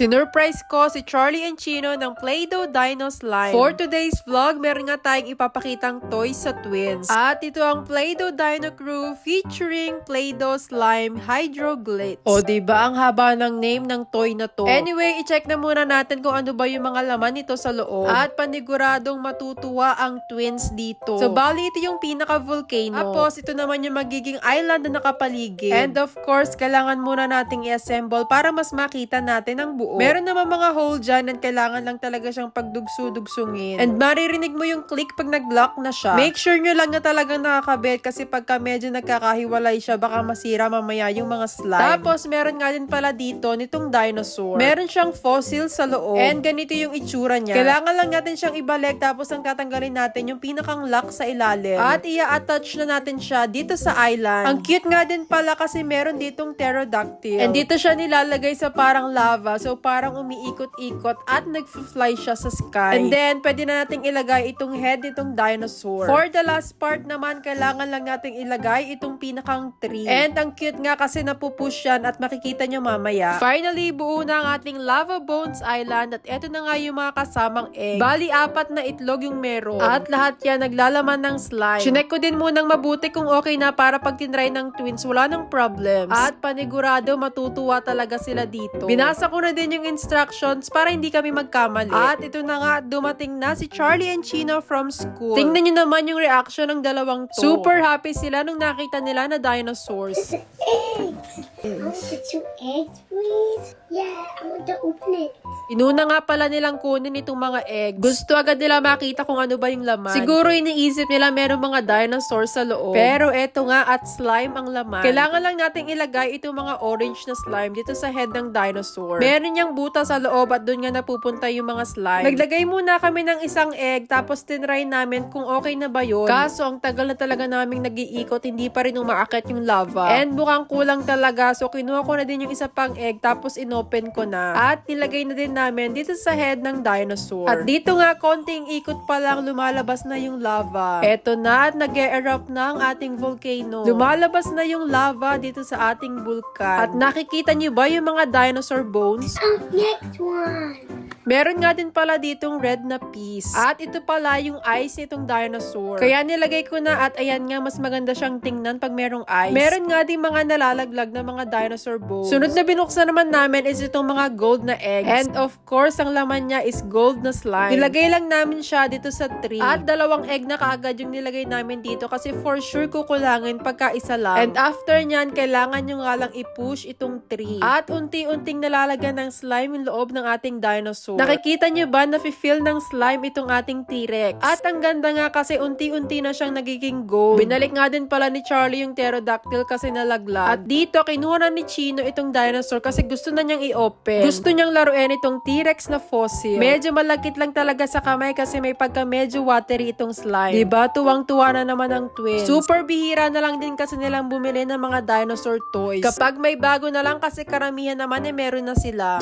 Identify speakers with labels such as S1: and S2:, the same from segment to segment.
S1: Sinurprise ko si Charlie and Chino ng Play-Doh Dino Slime. For today's vlog, meron nga tayong ipapakitang toys sa twins. At ito ang Play-Doh Dino Crew featuring Play-Doh Slime Hydro Glitz. O, diba ang haba ng name ng toy na to? Anyway, i-check na muna natin kung ano ba yung mga laman nito sa loob. At paniguradong matutuwa ang twins dito. So, bali ito yung pinaka-volcano. Tapos, ito naman yung magiging island na nakapaligid. And of course, kailangan muna nating i-assemble para mas makita natin ang buo. Meron naman mga hole dyan and kailangan lang talaga siyang pagdugso-dugsungin. And maririnig mo yung click pag nag-lock na siya. Make sure nyo lang na talagang nakakabit kasi pagka medyo nagkakahiwalay siya, baka masira mamaya yung mga slime. Tapos, meron nga din pala dito nitong dinosaur. Meron siyang fossil sa loob. And ganito yung itsura niya. Kailangan lang natin siyang ibalik tapos ang tatanggalin natin yung pinakang lock sa ilalim. At ia-attach na natin siya dito sa island. Ang cute nga din pala kasi meron ditong pterodactyl. And dito siya nilalagay sa parang lava. So, parang umiikot-ikot at nag-fly siya sa sky. And then, pwede na nating ilagay itong head nitong dinosaur. For the last part naman, kailangan lang nating ilagay itong pinakang tree. And ang cute nga kasi napupush yan at makikita nyo mamaya. Finally, buo na ang ating Lava Bones Island at eto na nga yung mga kasamang egg. Bali, apat na itlog yung meron. At lahat yan naglalaman ng slime. Chinek ko din munang mabuti kung okay na para pag tinry ng twins, wala nang problems. At panigurado, matutuwa talaga sila dito. Binasa ko na din yung instructions para hindi kami magkamali. At ito na nga, dumating na si Charlie and Chino from school. Tingnan nyo naman yung reaction ng dalawang to. Super happy sila nung nakita nila na dinosaurs.
S2: eggs. I want the two eggs, please. Yeah, I want to open it.
S1: Inuna nga pala nilang kunin itong mga egg. Gusto agad nila makita kung ano ba yung laman. Siguro iniisip nila meron mga dinosaurs sa loob. Pero eto nga at slime ang laman. Kailangan lang nating ilagay itong mga orange na slime dito sa head ng dinosaur. Meron niyang buta sa loob at doon nga napupunta yung mga slime. Naglagay muna kami ng isang egg tapos tinry namin kung okay na ba yun. Kaso ang tagal na talaga naming nag-iikot, hindi pa rin umaakit yung lava. And mukhang kulang talaga so kinuha ko na din yung isa pang egg tapos inopen ko na. At nilagay na din namin dito sa head ng dinosaur. At dito nga konting ikot pa lang lumalabas na yung lava. Eto na at nag erupt na ang ating volcano. Lumalabas na yung lava dito sa ating vulkan. At nakikita niyo ba yung mga dinosaur bones?
S2: Next one.
S1: Meron nga din pala ditong red na piece. At ito pala yung eyes nitong dinosaur. Kaya nilagay ko na at ayan nga mas maganda siyang tingnan pag merong eyes. Meron nga din mga nalalaglag na mga dinosaur bones. Sunod na binuksan naman namin is itong mga gold na eggs. And of course, ang laman niya is gold na slime. Nilagay lang namin siya dito sa tree. At dalawang egg na kaagad yung nilagay namin dito kasi for sure kukulangin pagka isa lang. And after nyan, kailangan nyo nga lang i-push itong tree. At unti-unting nalalagyan ng slime yung loob ng ating dinosaur. Nakikita nyo ba na fill ng slime itong ating T-Rex? At ang ganda nga kasi unti-unti na siyang nagiging gold. Binalik nga din pala ni Charlie yung pterodactyl kasi nalaglag. At dito, kinuha na ni Chino itong dinosaur kasi gusto na niyang i-open. Gusto niyang laruin itong T-Rex na fossil. Medyo malagkit lang talaga sa kamay kasi may pagka medyo watery itong slime. Diba? Tuwang-tuwa na naman ang twins. Super bihira na lang din kasi nilang bumili ng mga dinosaur toys. Kapag may bago na lang kasi karamihan naman eh meron na sila.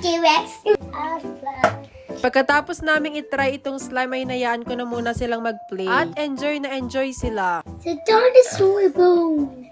S2: T-Rex.
S1: Pagkatapos naming itry itong slime ay nayaan ko na muna silang mag-play. At enjoy na enjoy sila.
S2: The dinosaur bone.